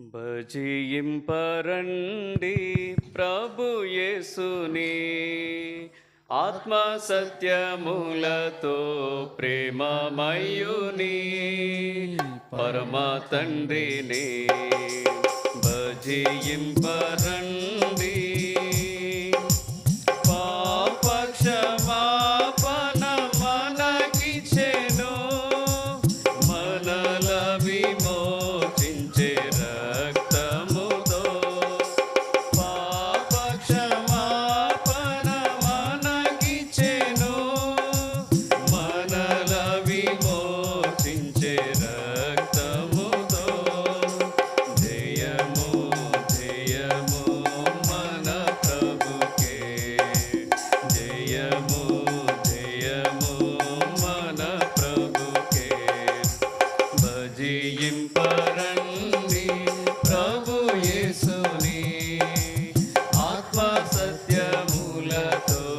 భజింపరండి ప్రభుయేసుని ఆత్మ సత్యములతో ప్రేమమయుని పరమ తండ్రిని భజింపరండి. పాపక్షమాపణ మనకిచెను మనలవి Santo.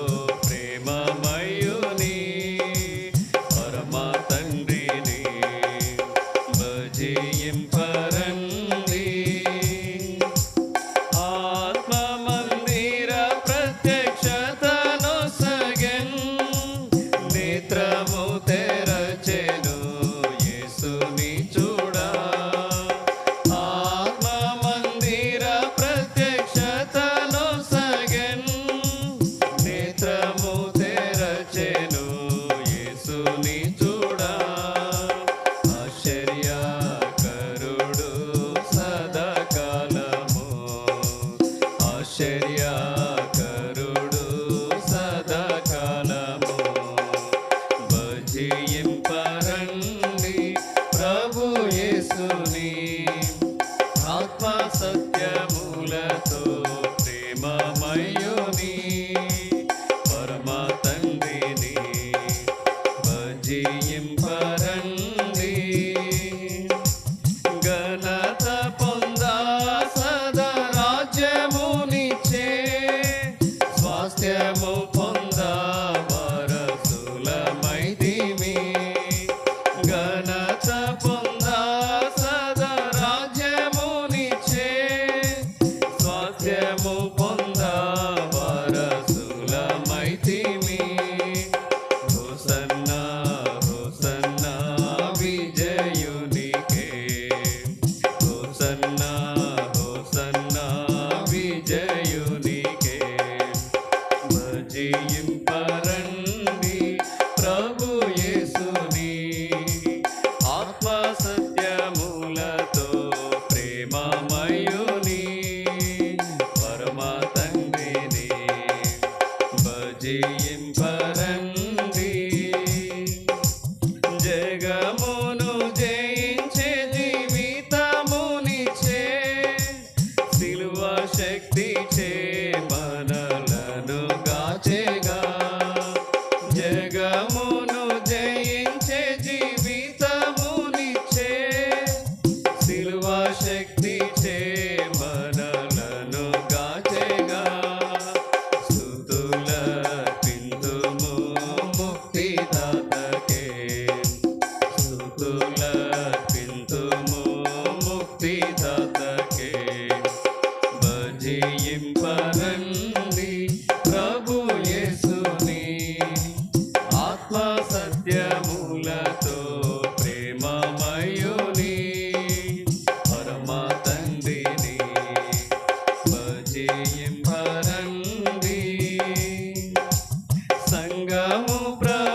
జయింపరండి ప్రభు యేసుని ఆత్మ సత్యములతో ప్రేమమయుని పరమ తండ్రిని భజయింపరండి జగమ శక్తి చే మనలను గాచెగా. సుతుల పిందుము ముక్తి దాతకే. సుతుల పిందుము ముక్తి దాతకే. భజింపరన్ Vamos pra